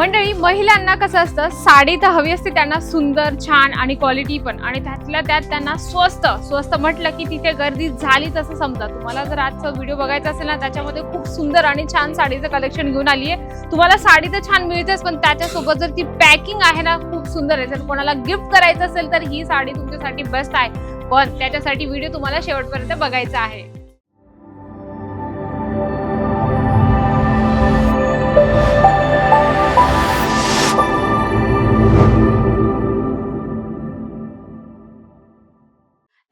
मंडळी महिलांना कसं असतं साडी तर हवी असते त्यांना सुंदर छान आणि क्वालिटी पण. आणि त्यातल्या त्यात त्यांना स्वस्त स्वस्त म्हटलं की तिथे गर्दी झालीच असं समजा. तुम्हाला जर आजचा व्हिडिओ बघायचा असेल ना त्याच्यामध्ये खूप सुंदर आणि छान साडीचं कलेक्शन घेऊन आली आहे. तुम्हाला साडी तर छान मिळतेच पण त्याच्यासोबत जर ती पॅकिंग आहे ना खूप सुंदर आहे. जर कोणाला गिफ्ट करायचं असेल तर ही साडी तुमच्यासाठी बेस्ट आहे. पण त्याच्यासाठी व्हिडिओ तुम्हाला शेवटपर्यंत बघायचा आहे.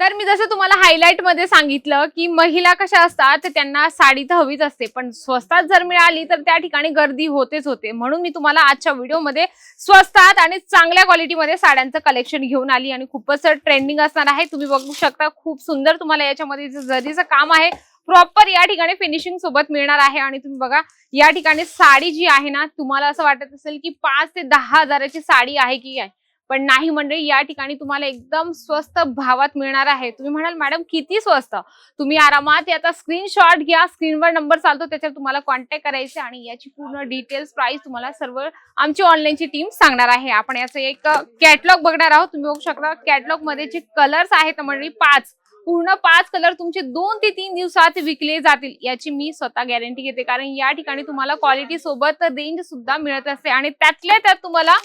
तर मी जसं तुम्हाला हायलाईटमध्ये सांगितलं की महिला कशा असतात तर त्यांना साडी तर हवीच असते. पण स्वस्तात जर मिळाली तर त्या ठिकाणी गर्दी होतेच होते. म्हणून मी तुम्हाला आजच्या व्हिडिओमध्ये स्वस्तात आणि चांगल्या क्वालिटीमध्ये साड्यांचं कलेक्शन घेऊन आली आणि खूपच ट्रेंडिंग असणार आहे. तुम्ही बघू शकता खूप सुंदर तुम्हाला याच्यामध्ये जरीचं काम आहे प्रॉपर या ठिकाणी फिनिशिंग सोबत मिळणार आहे. आणि तुम्ही बघा या ठिकाणी साडी जी आहे ना तुम्हाला असं वाटत असेल की पाच ते दहा हजाराची साडी आहे की काय? पण नाही मंडळी या ठिकाणी तुम्हाला एकदम स्वस्त भावात मिळणार आहे. तुम्ही म्हणाल मॅडम किती स्वस्त? तुम्ही आरामात याचा स्क्रीनशॉट घ्या. स्क्रीनवर नंबर चालतो त्याच्यावर तुम्हाला कॉन्टॅक्ट करायचे आणि याची पूर्ण डिटेल्स प्राइस तुम्हाला सर्व आमची ऑनलाईनची टीम सांगणार आहे. आपण याचं एक कॅटलॉग बघणार आहोत. तुम्ही बघू शकता कॅटलॉगमध्ये जे कलर्स आहेत मंडळी पाच. पूर्ण पाच कलर तुमचे दोन ते तीन दिवसात विकले जातील. याची मी स्वतः गॅरंटी घेते. कारण या ठिकाणी तुम्हाला क्वालिटी सोबत रेंज सुद्धा मिळत असते आणि त्यातल्या त्यात तुम्हाला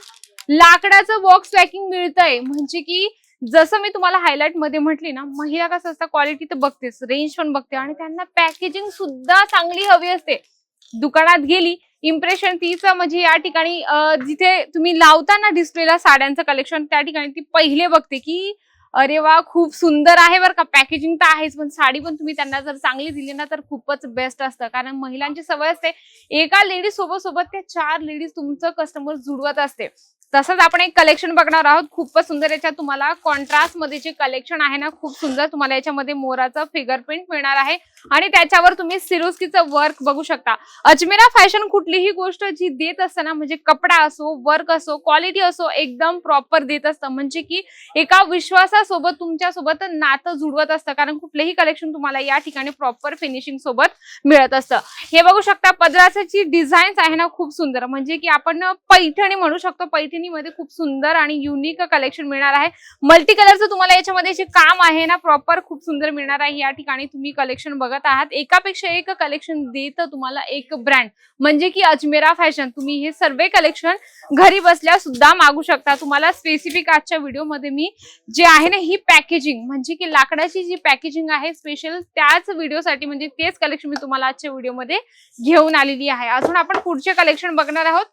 लाकडाचं बॉक्स पॅकिंग मिळतंय. म्हणजे की जसं मी तुम्हाला हायलाइटमध्ये म्हटली ना महिला कसं असतं क्वालिटी तर बघतेच रेंज पण बघते आणि त्यांना पॅकेजिंग सुद्धा चांगली हवी असते. दुकानात गेली इम्प्रेशन तीच म्हणजे या ठिकाणी जिथे तुम्ही लावताना डिस्प्लेला साड्यांचं कलेक्शन त्या ठिकाणी ती पहिले बघते की अरे वा खूप सुंदर आहे बरं का. पॅकेजिंग तर आहेच पण साडी पण तुम्ही त्यांना जर चांगली दिली ना तर खूपच बेस्ट असतं. कारण महिलांची सवय असते एका लेडीज सोबत सोबत त्या चार लेडीज तुमचं कस्टमर जुडवत असते. तसंच आपण एक कलेक्शन बघणार आहोत. खूपच सुंदर याच्यात तुम्हाला कॉन्ट्रास्टमध्ये जे कलेक्शन आहे ना खूप सुंदर तुम्हाला याच्यामध्ये मोराचं फिगर प्रिंट मिळणार आहे. आणि त्याच्यावर तुम्ही सिरोस्कीचं वर्क बघू शकता. अजमेरा फॅशन कुठलीही गोष्ट जी देत असतं ना म्हणजे कपडा असो वर्क असो क्वालिटी असो एकदम प्रॉपर देत असतं. म्हणजे की एका विश्वासासोबत तुमच्यासोबत नातं जुडवत असतं. कारण कुठलेही कलेक्शन तुम्हाला या ठिकाणी प्रॉपर फिनिशिंग सोबत मिळत असतं. हे बघू शकता पदराची डिझाईन्स आहे ना खूप सुंदर. म्हणजे की आपण पैठणी म्हणू शकतो. पैठणी पैठणीमध्ये खूप सुंदर आणि युनिक कलेक्शन मिळणार आहे. मल्टी कलरचं तुम्हाला याच्यामध्ये जे काम आहे ना प्रॉपर खूप सुंदर मिळणार आहे. या ठिकाणी तुम्ही कलेक्शन बघत आहात. एकापेक्षा एक कलेक्शन देत तुम्हाला एक ब्रँड म्हणजे की अजमेरा फॅशन तुम्ही हे सर्व कलेक्शन घरी बसल्या सुद्धा मागू शकता. तुम्हाला स्पेसिफिक आजच्या व्हिडिओमध्ये मी जे आहे ना ही पॅकेजिंग म्हणजे की लाकडाची जी पॅकेजिंग आहे स्पेशल त्याच व्हिडिओसाठी म्हणजे तेच कलेक्शन मी तुम्हाला आजच्या व्हिडिओमध्ये घेऊन आलेली आहे. अजून आपण पुढचे कलेक्शन बघणार आहोत.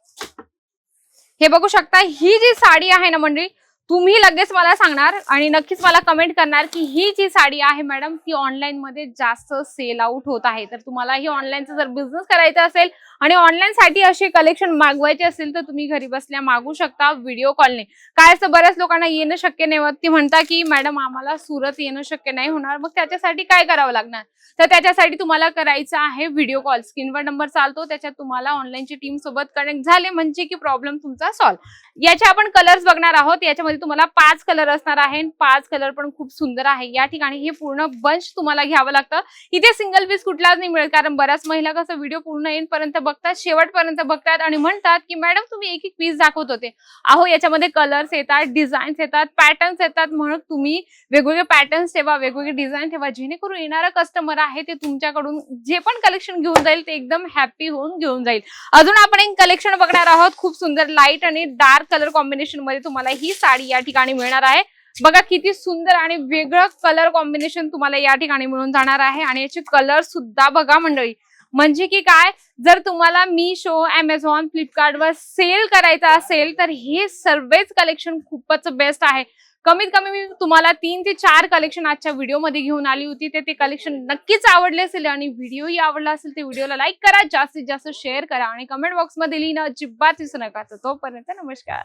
हे बघू शकता ही जी साडी आहे ना मंडळी तुम्ही लगेच मला सांगणार आणि नक्कीच मला कमेंट करणार की ही जी साडी आहे मॅडम ती ऑनलाईन मध्ये जास्त सेल आउट होत आहे. तर तुम्हाला ही ऑनलाईनचा जर बिझनेस करायचा असेल आणि ऑनलाईन साठी असे कलेक्शन मागवायचे असेल तर तुम्ही घरी बसल्या मागू शकता व्हिडिओ कॉलने काय असतं बऱ्याच लोकांना येणं शक्य नाही होत. ती म्हणता की मॅडम आम्हाला सुरत येणं शक्य नाही होणार. मग त्याच्यासाठी काय करावं लागणार? तर त्याच्यासाठी तुम्हाला करायचं आहे व्हिडिओ कॉल स्क्रीनवर नंबर चालतो. त्याच्यात तुम्हाला ऑनलाईनची टीम सोबत कनेक्ट झाले. म्हणजे की प्रॉब्लेम तुमचा सॉल्व्ह याचे आपण कलर्स बघणार आहोत. याच्यामध्ये तुम्हाला पाच कलर असणार आहे पाच कलर पण खूप सुंदर आहे. या ठिकाणी हे पूर्ण बंच तुम्हाला घ्यावं लागतं. इथे सिंगल पीस कुठलाच नाही मिळत कारण बऱ्याच महिला कसं व्हिडिओ पूर्ण येईपर्यंत बघतात शेवटपर्यंत बघतात आणि म्हणतात की मॅडम तुम्ही एक एक पीस दाखवत होते. अहो याच्यामध्ये कलर्स येतात डिझाईन्स येतात पॅटर्न्स येतात. म्हणून तुम्ही वेगवेगळे पॅटर्न्स ठेवा वेगवेगळे डिझाईन ठेवा. जेणेकरून येणारा कस्टमर आहे ते तुमच्याकडून जे पण कलेक्शन घेऊन जाईल ते एकदम हॅपी होऊन घेऊन जाईल. अजून आपण एक कलेक्शन बघणार आहोत. खूप सुंदर लाइट आणि डार्क कलर कॉम्बिनेशनमध्ये तुम्हाला ही साडी या ठिकाणी मिळणार आहे. बघा किती सुंदर आणि वेगळं कलर कॉम्बिनेशन तुम्हाला या ठिकाणी मिळून जाणार आहे आणि याचे कलर सुद्धा बघा मंडळी. म्हणजे की काय? जर तुम्हाला मी शो अमेझॉन फ्लिपकार्टवर सेल करायचा असेल तर हे सर्वच कलेक्शन खूपच बेस्ट आहे. कमीत कमी मी तुम्हाला तीन ते चार कलेक्शन आजच्या व्हिडिओमध्ये घेऊन आली होती. ते ते कलेक्शन नक्कीच आवडले असेल आणि व्हिडिओही आवडला असेल ते व्हिडिओला लाईक करा. जास्तीत जास्त शेअर करा आणि कमेंट बॉक्समध्ये लिहिणं अजिबात विसरू नका. तर तोपर्यंत नमस्कार.